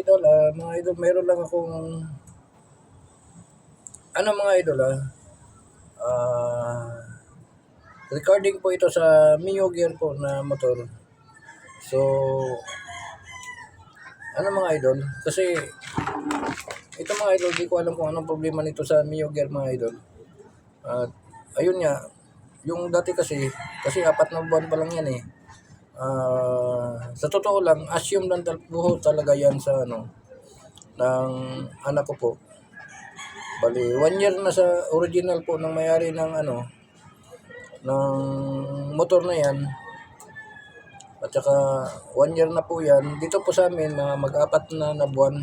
idol, ah, mga idol, meron lang akong ano mga idol ah, ah, recording po ito sa Mio Gear po na motor. So, ano mga idol, kasi ito mga idol, di ko alam kung anong problema nito sa Mio Gear mga idol. At ayun nga, yung dati kasi, kasi apat na buwan pa lang yan eh. Ah, sa totoo lang, assume lang buho talaga yan sa ano, ng anak ko po. Bali, one year na sa original po ng mayari ng ano, ng motor na yan. At saka one year na po yan. Dito po sa amin, mga mag-apat na na buwan.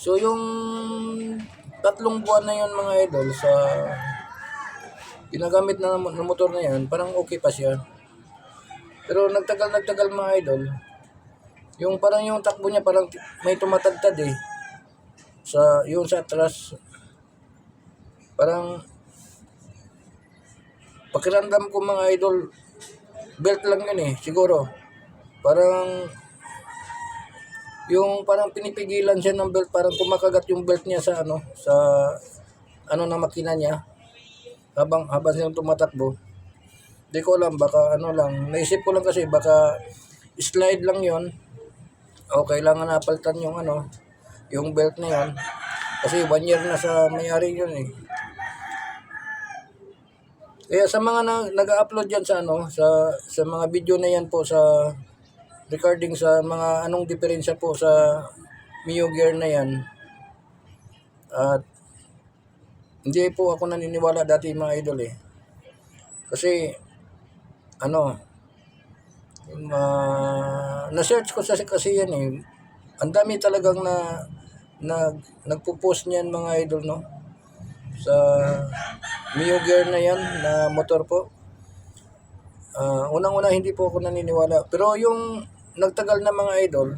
So yung tatlong buwan na yun mga idol sa ginagamit na ng motor na yan, parang okay pa siya. Pero nagtagal nagtagal mga idol, yung parang yung takbo niya parang may tumatagtad eh. Sa yung sa atras parang pakiramdam ko mga idol belt lang yun eh siguro. Parang yung parang pinipigilan siya ng belt parang kumakagat yung belt niya sa ano sa ano na makina niya habang habang siyang tumatakbo. Di ko alam, baka ano lang. Naisip ko lang kasi baka slide lang yon O kailangan napalitan yung ano, yung belt na yon Kasi one year na sa mayari yun eh. Kaya sa mga na, nag-upload yan sa ano, sa sa mga video na yan po sa recording sa mga anong diferensya po sa Mio Gear na yan. At hindi po ako naniniwala dati mga idol eh. Kasi ano ma na-search ko sa kasi yan eh. Ang dami talagang na nag nagpo-post niyan mga idol no sa Mio Gear na yan na motor po. Ah, unang-una hindi po ako naniniwala. Pero yung nagtagal na mga idol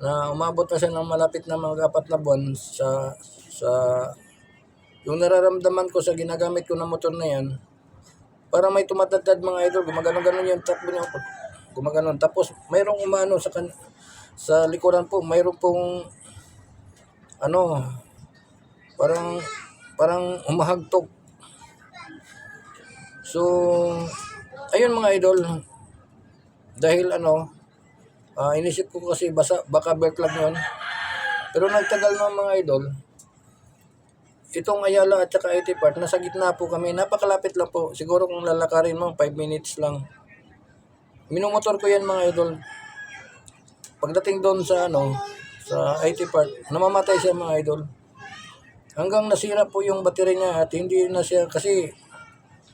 na umabot na siya ng malapit na mga apat na buwan sa sa yung nararamdaman ko sa ginagamit ko na motor na yan para may tumatadtad mga idol gumagano-ganon yung takbo niya gumaganon. Tapos mayroong umano sa kan sa likuran po mayroong pong ano parang parang umahagtok so ayun mga idol. Dahil ano ah, inisip ko kasi basa, baka belt lang yun. Pero nagtagal na mga idol itong Ayala at saka IT part, nasa gitna po kami. Napakalapit lang po. Siguro kung lalakarin mo, 5 minutes lang. Minumotor ko yan mga idol. Pagdating doon sa ano, sa IT part, namamatay siya mga idol. Hanggang nasira po yung battery niya at hindi na siya, kasi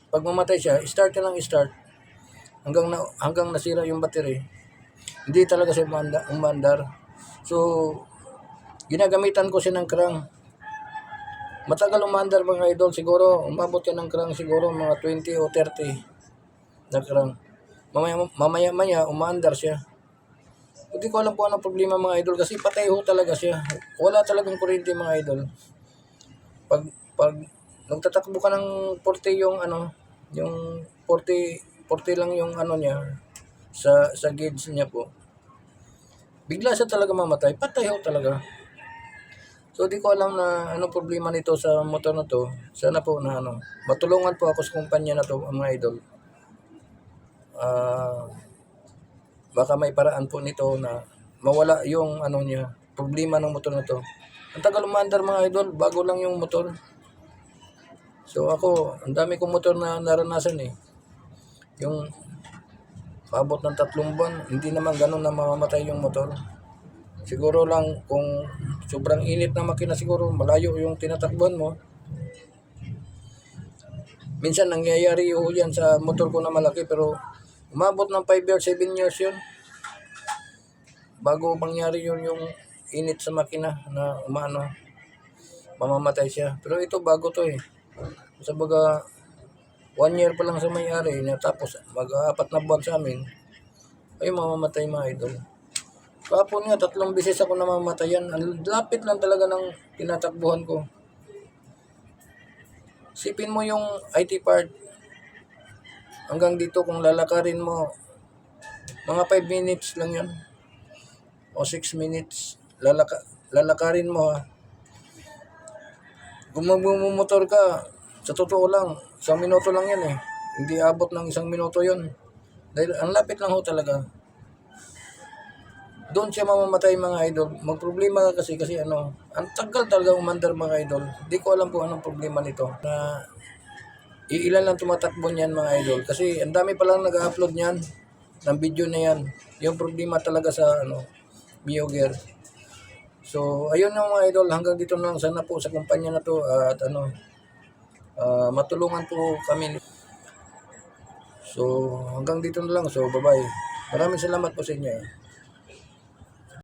pag mamatay siya, start ka lang start. Hanggang, na, hanggang nasira yung battery. Hindi talaga siya umanda, umandar. So, ginagamitan ko siya ng crank. Matagal umandar mga idol, siguro umabot ka ng krang siguro mga 20 o 30 na krang. Mamaya, mamaya maya umandar siya. Hindi ko alam po anong problema mga idol kasi patay ho talaga siya. Wala talagang kuryente mga idol. Pag pag nagtatakbo ka ng 40 yung ano, yung 40 40 lang yung ano niya sa sa gauge niya po. Bigla siya talaga mamatay. Patay ho talaga. So di ko alam na anong problema nito sa motor na to. Sana po na ano, matulungan po ako sa kumpanya na to, mga idol. Ah, baka may paraan po nito na mawala yung ano niya, problema ng motor na to. Ang tagal umandar mga idol, bago lang yung motor. So ako, ang dami kong motor na naranasan eh. Yung paabot ng tatlong buwan, hindi naman ganun na mamamatay yung motor. Siguro lang kung sobrang init na makina siguro, malayo yung tinatakbuhan mo. Minsan nangyayari yun yan sa motor ko na malaki pero umabot ng 5 years, 7 years yun. Bago mangyari yun yung init sa makina na umano, mamamatay siya. Pero ito bago to eh. Sa baga, one year pa lang sa may-ari tapos mag-apat na buwan sa amin, ay mamamatay mga idol. Kapon nga, tatlong beses ako namamatayan. Ang lapit lang talaga ng tinatakbuhan ko. Sipin mo yung IT part. Hanggang dito kung lalakarin mo, mga 5 minutes lang yan. o 6 minutes. Lalaka, lalakarin mo ha. Kung ka, sa totoo lang, isang minuto lang yan eh. Hindi abot ng isang minuto yun. Dahil ang lapit lang ho talaga. Doon siya mamamatay mga idol. Magproblema ka kasi kasi ano, ang tagal talaga umandar mga idol. Hindi ko alam kung anong problema nito. Na iilan lang tumatakbo niyan mga idol. Kasi ang dami pa lang nag-upload niyan ng video na yan. Yung problema talaga sa ano, Mio Gear. So, ayun yung mga idol. Hanggang dito na lang sana po sa kumpanya na to. at ano, ah, matulungan po kami. So, hanggang dito na lang. So, bye-bye. Maraming salamat po sa inyo. eh.